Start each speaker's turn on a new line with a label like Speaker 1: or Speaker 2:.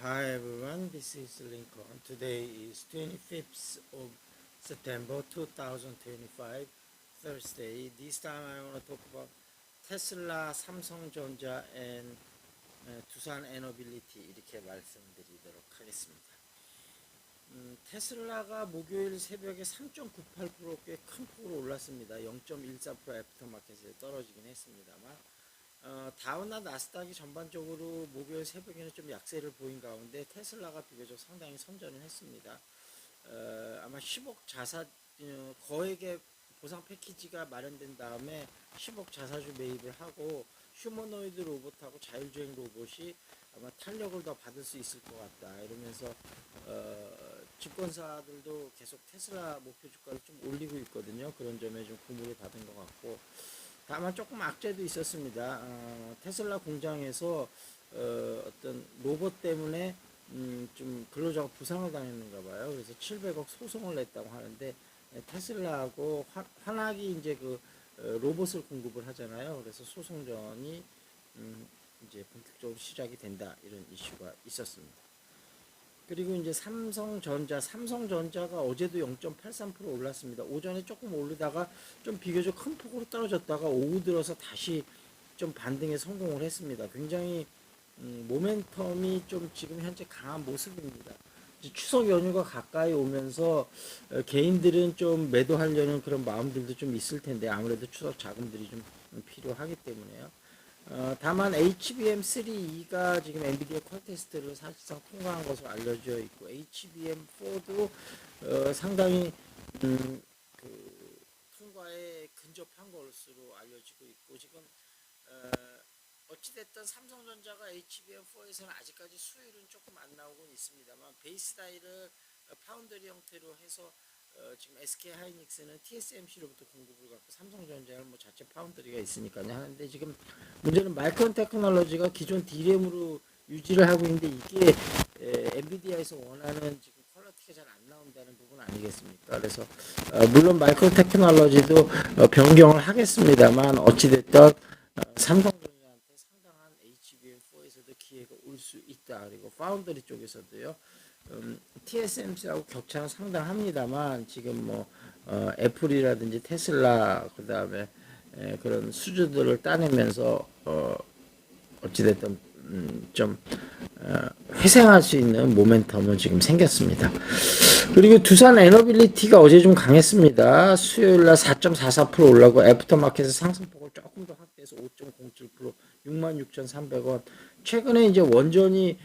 Speaker 1: Hi everyone, this is Lincoln. Today is 25th of September 2025, Thursday. This time I want to talk about Tesla, Samsung전자, and uh, 두산 에너빌리티 이렇게 말씀드리도록 하겠습니다. 음, 테슬라가 목요일 새벽에 3.98%꽤 큰 폭으로 올랐습니다. 0.14% 애프터마켓에 떨어지긴 했습니다만 어, 다우나 나스닥이 전반적으로 목요일 새벽에는 좀 약세를 보인 가운데 테슬라가 비교적 상당히 선전을 했습니다. 어, 아마 10억 자사 어, 거액의 보상 패키지가 마련된 다음에 10억 자사주 매입을 하고 휴머노이드 로봇하고 자율주행 로봇이 아마 탄력을 더 받을 수 있을 것 같다 이러면서 어, 증권사들도 계속 테슬라 목표 주가를 좀 올리고 있거든요. 그런 점에 좀 고무를 받은 것 같고 다만 조금 악재도 있었습니다. 어, 테슬라 공장에서 어, 어떤 로봇 때문에 음, 좀 근로자가 부상을 당했는가 봐요. 그래서 700억 소송을 냈다고 하는데 에, 테슬라하고 화, 환학이 이제 그 어, 로봇을 공급을 하잖아요. 그래서 소송전이 음, 이제 본격적으로 시작이 된다 이런 이슈가 있었습니다. 그리고 이제 삼성전자, 삼성전자가 어제도 0.83% 올랐습니다. 오전에 조금 오르다가 좀 비교적 큰 폭으로 떨어졌다가 오후 들어서 다시 좀 반등에 성공을 했습니다. 굉장히 음, 모멘텀이 좀 지금 현재 강한 모습입니다. 추석 연휴가 가까이 오면서 어, 개인들은 좀 매도하려는 그런 마음들도 좀 있을 텐데 아무래도 추석 자금들이 좀 필요하기 때문에요. 어, 다만 HBM3E가 지금 엔비디아 퀄테스트를 사실상 통과한 것으로 알려져 있고 HBM4도 어, 상당히 음, 그 통과에 근접한 것으로 알려지고 있고 지금 어, 어찌됐든 삼성전자가 HBM4에서는 아직까지 수율은 조금 안 나오곤 있습니다만 베이스 다이를 어, 파운드리 형태로 해서 어, 지금 SK 하이닉스는 TSMC로부터 공급을 받고 삼성전자는 뭐 자체 파운드리가 있으니까요 하는데 지금 문제는 마이크론 테크놀로지가 기존 D램으로 유지를 하고 있는데 이게 에, 엔비디아에서 원하는 지금 퀄리티가 잘 안 나온다는 부분 아니겠습니까? 그래서 어, 물론 마이크론 테크놀로지도 어, 변경을 하겠습니다만 어찌됐든 어, 삼성전자한테 상당한 HBM4에서도 기회가 올 수 있다. 그리고 파운드리 쪽에서도요. 음, TSMC하고 격차는 상당합니다만 지금 뭐 어, 애플이라든지 테슬라 그다음에 에, 그런 수주들을 따내면서 어, 어찌됐든 음, 좀 어, 회생할 수 있는 모멘텀은 지금 생겼습니다. 그리고 두산 에너빌리티가 어제 좀 강했습니다. 수요일 날 4.44% 올라고 애프터마켓에서 상승폭을 조금 더 확대해서 5.07% 66,300원. 최근에 이제 원전이